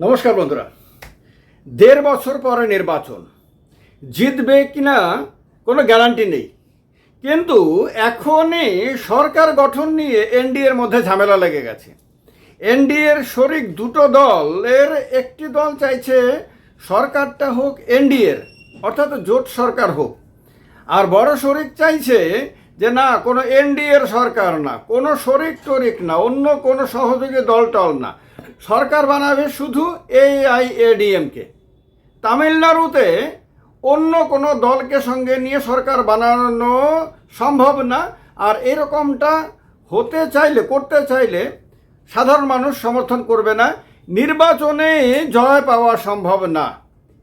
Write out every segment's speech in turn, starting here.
নমস্কার বন্ধুরা। দেড় বছর পরে নির্বাচন। জিতবে কিনা কোনো গ্যারান্টি নেই। কিন্তু এখনই সরকার গঠন নিয়ে এনডিএর মধ্যে ঝামেলা লেগে গেছে। এনডিএর শরিক দুটো দলের একটি দল চাইছে সরকারটা হোক এনডিএর অর্থাৎ জোট সরকার হোক। আর বড় শরিক চাইছে যে না, কোনো এনডিএর সরকার না, কোনো শরিক টরিক না, অন্য কোনো সহযোগী দল টল না। সরকার বানাবে শুধু এআইএডিএমকে। তামিলনাড়ুতে অন্য কোনো দলকে সঙ্গে নিয়ে সরকার বানানো সম্ভব না, আর এরকমটা হতে চাইলে, করতে চাইলে সাধারণ মানুষ সমর্থন করবে না, নির্বাচনে জয় পাওয়া সম্ভব না।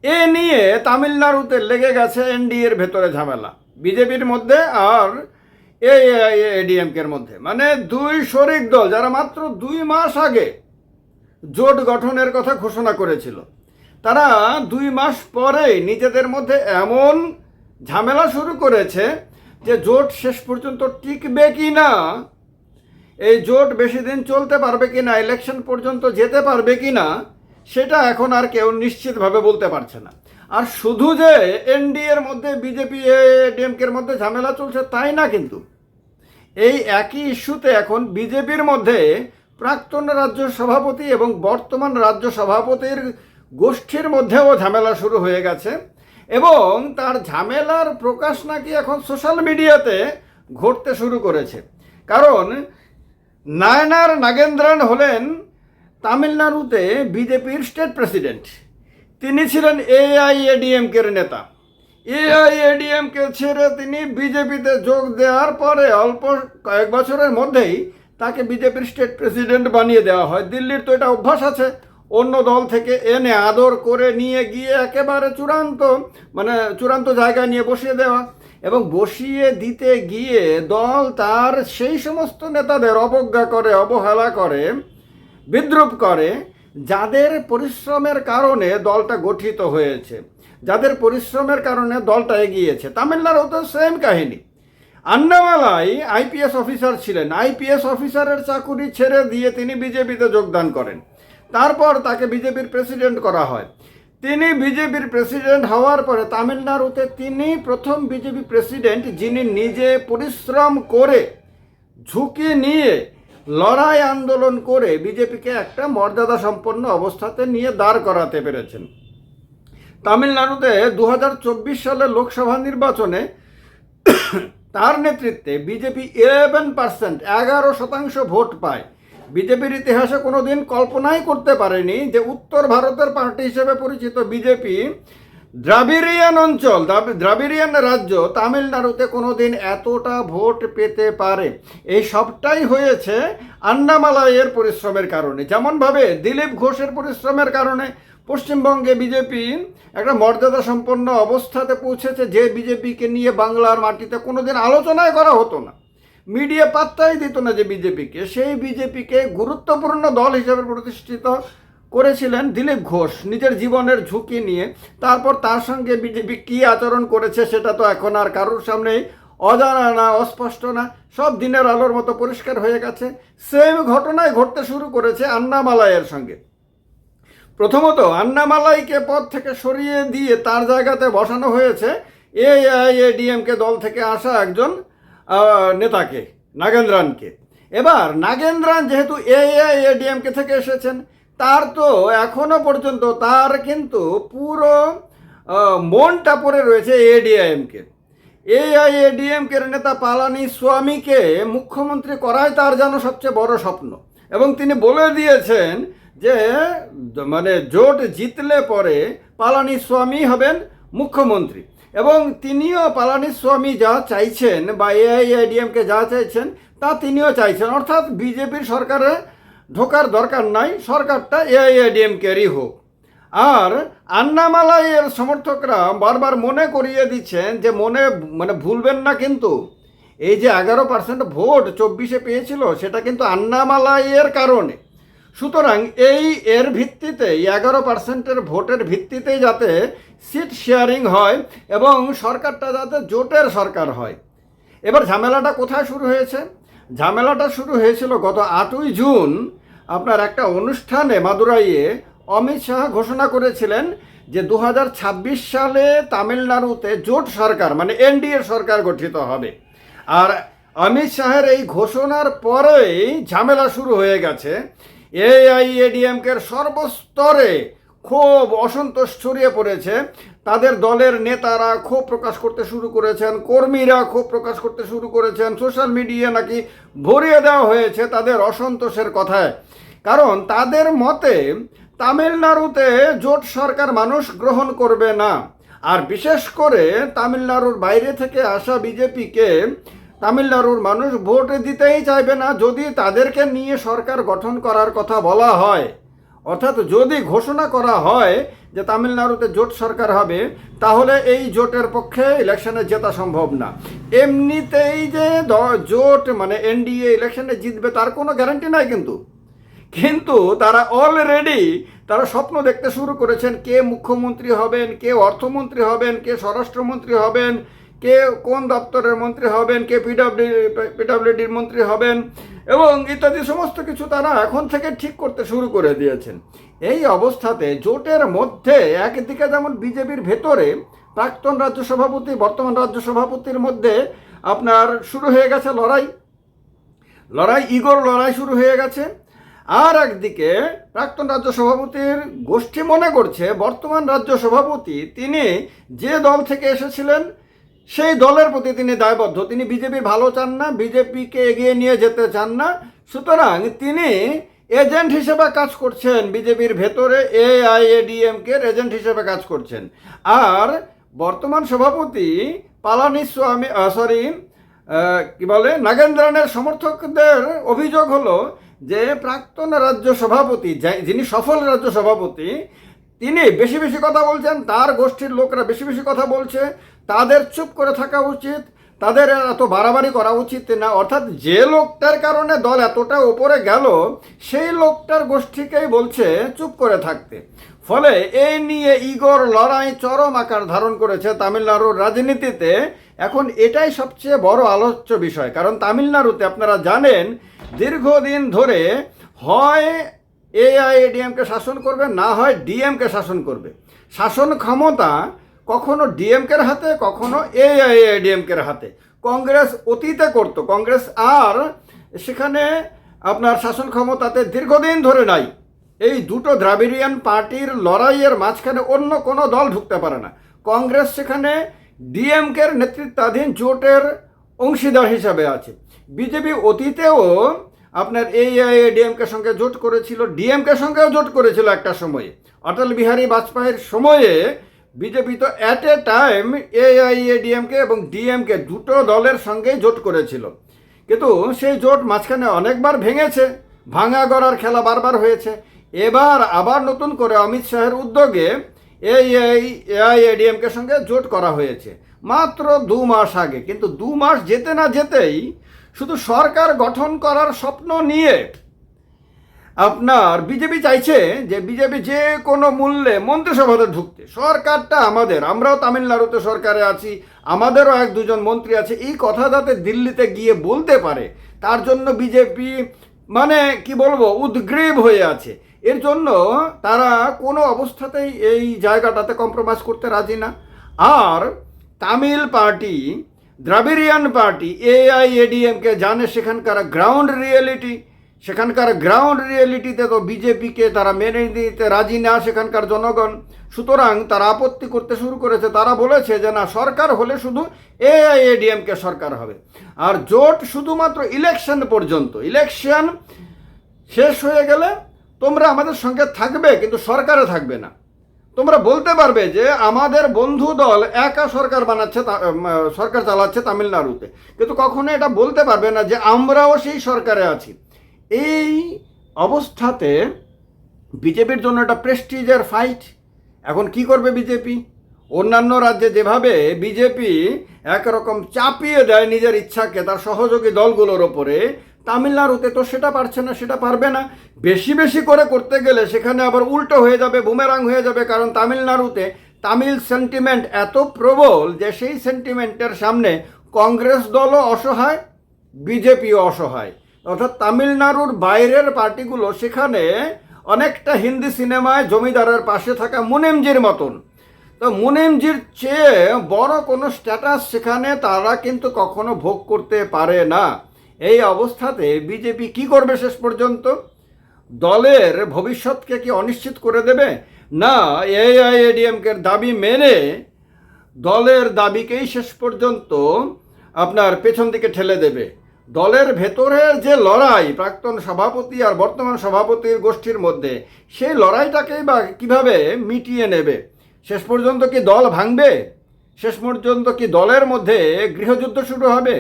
এ নিয়ে তামিলনাড়ুতে লেগে গেছে এনডিএর ভেতরে ঝামেলা। বিজেপির মধ্যে আর এডিএমকের মধ্যে। মানে দুই শরিক দল যারা মাত্র দুই মাস আগে জোট গঠনের কথা ঘোষণা করেছিল, তারা দুই মাস পরে নিজেদের মধ্যে এমন ঝামেলা শুরু করেছে যে জোট শেষ পর্যন্ত টিকবে কি না, এই জোট বেশি দিন চলতে পারবে কি না, ইলেকশন পর্যন্ত যেতে পারবে কি না, সেটা এখন আর কেউ নিশ্চিতভাবে বলতে পারছে না। আর শুধু যে এনডিএর মধ্যে বিজেপি ডিএমকের মধ্যে ঝামেলা চলছে তাই না কিন্তু? এই একই ইস্যুতে এখন বিজেপির মধ্যে প্রাক্তন রাজ্য সভাপতি এবং বর্তমান রাজ্য সভাপতির গোষ্ঠীর মধ্যেও ঝামেলা শুরু হয়ে গেছে এবং তার ঝামেলার প্রকাশ নাকি এখন সোশ্যাল মিডিয়াতে ঘটতে শুরু করেছে। কারণ নায়নার নাগেন্দ্রন হলেন তামিলনাড়ুতে বিজেপির স্টেট প্রেসিডেন্ট। তিনি ছিলেন এআইএডিএমকের নেতা। এআইএডিএমকে ছেড়ে তিনি বিজেপিতে যোগ দেওয়ার পরে অল্প কয়েক বছরের মধ্যেই তাকে বিজেপির স্টেট প্রেসিডেন্ট বানিয়ে দেওয়া হয়। দিল্লির তো এটা অভ্যাস আছে। অন্য দল থেকে এনে আদর করে নিয়ে গিয়ে একেবারে চূড়ান্ত মানে চূড়ান্ত জায়গায় নিয়ে বসিয়ে দেওয়া এবং বসিয়ে দিতে গিয়ে দল তার সেই সমস্ত নেতাদের অবজ্ঞা করে, অবহেলা করে, বিদ্রুপ করে যাদের পরিশ্রমের কারণে দলটা গঠিত হয়েছে, যাদের পরিশ্রমের কারণে দলটা এগিয়েছে, তামিলনাড়ু তো সেম কাহিনী। আন্নামালাই আইপিএস অফিসার ছিলেন। আইপিএস অফিসারের চাকুরি ছেড়ে দিয়ে তিনি বিজেপিতে যোগদান করেন। তারপর তাকে বিজেপির প্রেসিডেন্ট করা হয়। তিনি বিজেপির প্রেসিডেন্ট হওয়ার পরে তামিলনাড়ুতে তিনি প্রথম বিজেপি প্রেসিডেন্ট যিনি নিজে পরিশ্রম করে ঝুঁকি নিয়ে লড়াই আন্দোলন করে বিজেপিকে একটা মর্যাদা সম্পন্ন অবস্থাতে নিয়ে দাঁড় করাতে পেরেছেন। তামিলনাড়ুতে দু সালের লোকসভা নির্বাচনে তার নেতৃত্বে বিজেপি ইলেভেন পার্সেন্ট এগারো শতাংশ ভোট পায়। বিজেপির ইতিহাসে কোনো দিন কল্পনাই করতে পারেনি যে উত্তর ভারতের পার্টি হিসেবে পরিচিত বিজেপি দ্রাবিড়িয়ান অঞ্চল, দ্রাবি- দ্রাবিড়িয়ান রাজ্য তামিলনাড়ুতে কোনো দিন এতটা ভোট পেতে পারে। এই সবটাই হয়েছে আন্নামালাইয়ের পরিশ্রমের কারণে। যেমনভাবে দিলীপ ঘোষের পরিশ্রমের কারণে পশ্চিমবঙ্গে বিজেপি একটা মর্যাদা সম্পন্ন অবস্থাতে পৌঁছেছে, যে বিজেপিকে নিয়ে বাংলার মাটিতে কোনোদিন আলোচনাই করা হতো না। মিডিয়া পাত্তাই দিত না যে বিজেপিকে। সেই বিজেপিকে গুরুত্বপূর্ণ দল হিসেবে প্রতিষ্ঠিত করেছিলেন দিলীপ ঘোষ নিজের জীবনের ঝুঁকি নিয়ে। তারপর তার সঙ্গে বিজেপি কী আচরণ করেছে সেটা তো এখন আর কারোর সামনেই অজানা না, অস্পষ্ট না। সব দিনের আলোর মতো পরিষ্কার হয়ে গেছে। সেম ঘটনায় ঘটতে শুরু করেছে আন্নামালাইয়ের সঙ্গে। প্রথমত, আন্নামালাইকে পদ থেকে সরিয়ে দিয়ে তার জায়গাতে বসানো হয়েছে এ এআইএডিএমকে দল থেকে আসা একজন নেতাকে, নাগেন্দ্রানকে। এবার নাগেন্দ্রান যেহেতু এআইএডিএমকে থেকে এসেছেন তার তো এখনও পর্যন্ত, তার কিন্তু পুরো মনটা পড়ে রয়েছে এডিআইএমকে এআইএডিএমকের নেতা পালানি স্বামীকে মুখ্যমন্ত্রী করাই তার যেন সবচেয়ে বড় স্বপ্ন। এবং তিনি বলে দিয়েছেন যে মানে জোট জিতলে পরে পালানিস্বামী হবেন মুখ্যমন্ত্রী। এবং তিনিও পালানিস্বামী যা চাইছেন বা এআইএডিএমকে যা চাইছেন, তা তিনিও চাইছেন। অর্থাৎ বিজেপির সরকারে ঢোকার দরকার নাই, সরকারটা এআইএডিএমকেরই হোক। আর আন্নামালাইয়ের সমর্থকরা বারবার মনে করিয়ে দিচ্ছেন যে মনে মানে ভুলবেন না কিন্তু। এই যে এগারো পার্সেন্ট ভোট চব্বিশে পেয়েছিল, সেটা কিন্তু আন্নামালাইয়ের কারণে। সুতরাং এই এর ভিত্তিতে এগারো পার্সেন্টের ভোটের ভিত্তিতেই যাতে সিট শেয়ারিং হয় এবং সরকারটা যাতে জোটের সরকার হয়। এবার ঝামেলাটা কোথায় শুরু হয়েছে? ঝামেলাটা শুরু হয়েছিল গত আটই জুন। আপনার একটা অনুষ্ঠানে মাদুরাইয়ে অমিত শাহ ঘোষণা করেছিলেন যে দু হাজার ছাব্বিশ সালে তামিলনাড়ুতে জোট সরকার মানে এনডিএ সরকার গঠিত হবে। আর অমিত শাহের এই ঘোষণার পরেই ঝামেলা শুরু হয়ে গেছে। এআইএডিএমকের সর্বস্তরে খুব অসন্তোষ ছড়িয়ে পড়েছে। তাদের দলের নেতারা ক্ষোভ প্রকাশ করতে শুরু করেছেন, কর্মীরা ক্ষোভ প্রকাশ করতে শুরু করেছেন, সোশ্যাল মিডিয়া নাকি ভরিয়ে দেওয়া হয়েছে তাদের অসন্তোষের কথায়। কারণ তাদের মতে, তামিলনাড়ুতে জোট সরকার মানুষ গ্রহণ করবে না। আর বিশেষ করে তামিলনাড়ুর বাইরে থেকে আসা বিজেপিকে তামিলনাড়ুর মানুষ ভোট দিতেই চাইবে না, যদি তাদেরকে নিয়ে সরকার গঠন করার কথা বলা হয়। অর্থাৎ যদি ঘোষণা করা হয় যে তামিলনাড়ুতে জোট সরকার হবে, তাহলে এই জোটের পক্ষে ইলেকশনে জেতা সম্ভব না। এমনিতেই যে জোট মানে এনডিএ ইলেকশনে জিতবে, তার কোনো গ্যারান্টি নাই কিন্তু। কিন্তু তারা অলরেডি তারা স্বপ্ন দেখতে শুরু করেছেন, কে মুখ্যমন্ত্রী হবেন, কে অর্থমন্ত্রী হবেন, কে স্বরাষ্ট্রমন্ত্রী হবেন কে কোন দপ্তরের মন্ত্রী হবেন, কে পিডাব্লিউ পিডাব্লিউডির মন্ত্রী হবেন এবং ইত্যাদি সমস্ত কিছু তারা এখন থেকে ঠিক করতে শুরু করে দিয়েছেন। এই অবস্থাতে জোটের মধ্যে একদিকে যেমন বিজেপির ভেতরে প্রাক্তন রাজ্য সভাপতি, বর্তমান রাজ্য সভাপতির মধ্যে আপনার শুরু হয়ে গেছে লড়াই। লড়াই, ইগোর লড়াই শুরু হয়ে গেছে। আর একদিকে প্রাক্তন রাজ্য সভাপতির গোষ্ঠী মনে করছে, বর্তমান রাজ্য সভাপতি, তিনি যে দল থেকে এসেছিলেন সেই দলের প্রতি তিনি দায়বদ্ধ। তিনি বিজেপির ভালো চান না, বিজেপিকে এগিয়ে নিয়ে যেতে চান না। সুতরাং তিনি এজেন্ট হিসেবে কাজ করছেন, বিজেপির ভেতরে এআইএডিএমকে এজেন্ট হিসেবে কাজ করছেন। আর বর্তমান সভাপতি পালানিস্বামী সরি কি বলে, নাগেন্দ্রনের সমর্থকদের অভিযোগ হলো যে প্রাক্তন রাজ্য সভাপতি যিনি সফল রাজ্য সভাপতি, তিনি বেশি বেশি কথা বলছেন, তার গোষ্ঠীর লোকরা বেশি বেশি কথা বলছে। তাদের চুপ করে থাকা উচিত, তাদের এত বাড়াবাড়ি করা উচিত না। অর্থাৎ যে লোকটার কারণে দল এতটা উপরে গেল, সেই লোকটার গোষ্ঠীকেই বলছে চুপ করে থাকতে। ফলে এই নিয়ে ইগোর লড়াই চরম আকার ধারণ করেছে তামিলনাড়ুর রাজনীতিতে। এখন এটাই সবচেয়ে বড় আলোচ্য বিষয়, কারণ তামিলনাড়ুতে আপনারা জানেন, দীর্ঘদিন ধরে হয় এআইএডিএমকে শাসন করবে, না হয় ডিএমকে শাসন করবে। শাসন ক্ষমতা কখনো ডিএমকের হাতে, কখনো এআইএডিএমকের হাতে। কংগ্রেস অতীতে করতো, কংগ্রেস আর সেখানে আপনার শাসন ক্ষমতাতে দীর্ঘদিন ধরে নাই। এই দুটো দ্রাবিড়িয়ান পার্টির লড়াইয়ের মাঝখানে অন্য কোনো দল ঢুকতে পারে না। কংগ্রেস সেখানে ডিএমকের নেতৃত্বাধীন জোটের অংশীদার হিসাবে আছে। বিজেপি অতীতেও আপনার এআইএডিএমকে সঙ্গে জোট করেছিল ডিএমকে সঙ্গেও জোট করেছিল একটা সময়ে। অটল বিহারী বাজপেয়ীর সময়ে বিজেপি তো অ্যাট এ টাইম এআইএডিএমকে এবং ডিএমকে দুটো দলের সঙ্গে জোট করেছিল। কিন্তু সেই জোট মাঝখানে অনেকবার ভেঙেছে, ভাঙা গড়ার খেলা বারবার হয়েছে। এবার আবার নতুন করে অমিত শাহের উদ্যোগে এই এআইএডিএমকে সঙ্গে জোট করা হয়েছে। মাত্র দু মাস আগে, কিন্তু দু মাস যেতে না যেতেই শুধু সরকার গঠন করার স্বপ্ন নিয়ে আপনার বিজেপি চাইছে যে বিজেপি যে কোনো মূল্যে মন্ত্রিসভাতে ঢুকতে। সরকারটা আমাদের, আমরাও তামিলনাড়ুতে সরকারে আছি, আমাদেরও এক দুজন মন্ত্রী আছে, এই কথা যাতে দিল্লিতে গিয়ে বলতে পারে, তার জন্য বিজেপি মানে কি বলব, উদ্গ্রীব হয়ে আছে। এর জন্য তারা কোনো অবস্থাতেই এই জায়গাটাতে কম্প্রোমাইজ করতে রাজি না। আর Tamil party, Dravidian party AIADMK জানে সেখানকার গ্রাউন্ড রিয়েলিটি সেখানকার গ্রাউন্ড রিয়েলিটিতে তো বিজেপিকে তারা মেনে নিতে রাজি না, সেখানকার জনগণ। সুতরাং তারা আপত্তি করতে শুরু করেছে। তারা বলেছে যে না, সরকার হলে শুধু এআইএডিএমকে সরকার হবে। আর জোট শুধুমাত্র ইলেকশন পর্যন্ত। ইলেকশন শেষ হয়ে গেলে তোমরা আমাদের সঙ্গে থাকবে, কিন্তু সরকারে থাকবে না। তোমরা বলতে পারবে যে আমাদের বন্ধু দল একা সরকার বানাচ্ছে সরকার চালাচ্ছে তামিলনাড়ুতে। কিন্তু কখনো এটা বলতে পারবে না যে আমরাও সেই সরকারে আছি। এই অবস্থাতে বিজেপির জন্য একটা প্রেস্টিজের ফাইট এখন কি করবে বিজেপি? অন্যান্য রাজ্যে যেভাবে বিজেপি একরকম চাপিয়ে দেয় নিজের ইচ্ছাকে, তার সহযোগী দলগুলোর ওপরে, তামিলনাড়ুতে তো সেটা পারছে না, সেটা পারবে না। বেশি বেশি করে করতে গেলে সেখানে আবার উল্টো হয়ে যাবে বুমেরাং হয়ে যাবে, কারণ তামিলনাড়ুতে তামিল সেন্টিমেন্ট এত প্রবল যে সেই সেন্টিমেন্টের সামনে কংগ্রেস দলও অসহায়, বিজেপিও অসহায়। অর্থাৎ তামিলনাড়ুর বাইরের পার্টিগুলো সেখানে অনেকটা হিন্দি সিনেমায় জমিদারের পাশে থাকা মুনেমজির মতন। তো মুনেমজির চেয়ে বড় কোনো স্ট্যাটাস সেখানে তারা কিন্তু কখনো ভোগ করতে পারে না। এই অবস্থাতে বিজেপি কি করবে শেষ পর্যন্ত? দলের ভবিষ্যৎকে কি অনিশ্চিত করে দেবে? না এআইএডিএমকের দাবি মেনে দলের দাবিকেই শেষ পর্যন্ত আপনার পেছন দিকে ঠেলে দেবে। দলের ভেতরের যে লড়াই প্রাক্তন সভাপতি আর বর্তমান সভাপতির গোষ্ঠীর মধ্যে, সেই লড়াইটাকেই বা কীভাবে মিটিয়ে নেবে? শেষ পর্যন্ত কি দল ভাঙবে? শেষ পর্যন্ত কি দলের মধ্যে গৃহযুদ্ধ শুরু হবে?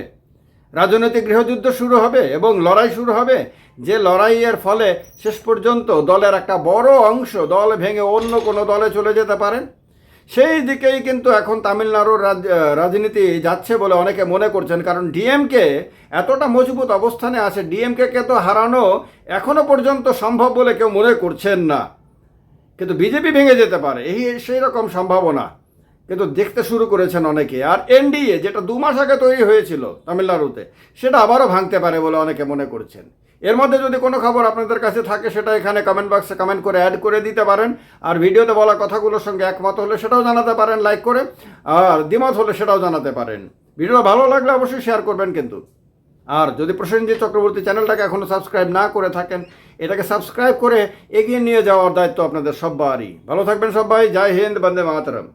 রাজনৈতিক গৃহযুদ্ধ শুরু হবে এবং লড়াই শুরু হবে। যে লড়াইয়ের ফলে শেষ পর্যন্ত দলের একটা বড় অংশ দল ভেঙে অন্য কোনো দলে চলে যেতে পারেন? সেই দিকেই কিন্তু এখন তামিলনাড়ুর রাজ- রাজনীতি যাচ্ছে বলে অনেকে মনে করছেন, কারণ ডিএমকে এতটা মজবুত অবস্থানে আছে, ডিএমকে তো হারানো এখনও পর্যন্ত সম্ভব বলে কেউ মনে করছেন না। কিন্তু বিজেপি ভেঙে যেতে পারে, এই সেই রকম সম্ভাবনা। কিন্তু দেখতে শুরু করেছেন অনেকে, আর এনডিএ যেটা দু মাস আগে তৈরি হয়েছিল তামিলনাড়ুতে, সেটা আবারও ভাঙতে পারে বলে অনেকে মনে করছেন। এর মধ্যে যদি কোনো খবর আপনাদের কাছে থাকে, সেটা এখানে কমেন্ট বক্সে কমেন্ট করে অ্যাড করে দিতে পারেন। আর ভিডিওতে বলা কথাগুলোর সঙ্গে একমত হলে সেটাও জানাতে পারেন লাইক করে। আর দ্বিমত হলে সেটাও জানাতে পারেন। ভিডিও ভালো লাগলে অবশ্যই শেয়ার করবেন কিন্তু। আর যদি প্রসেনজিৎ চক্রবর্তী চ্যানেলটাকে এখনও সাবস্ক্রাইব না করে থাকেন, এটাকে সাবস্ক্রাইব করে এগিয়ে নিয়ে যাওয়ার দায়িত্ব আপনাদের সব্বারই। ভালো থাকবেন সবাই জয় হিন্দ, বন্দে মাতরম।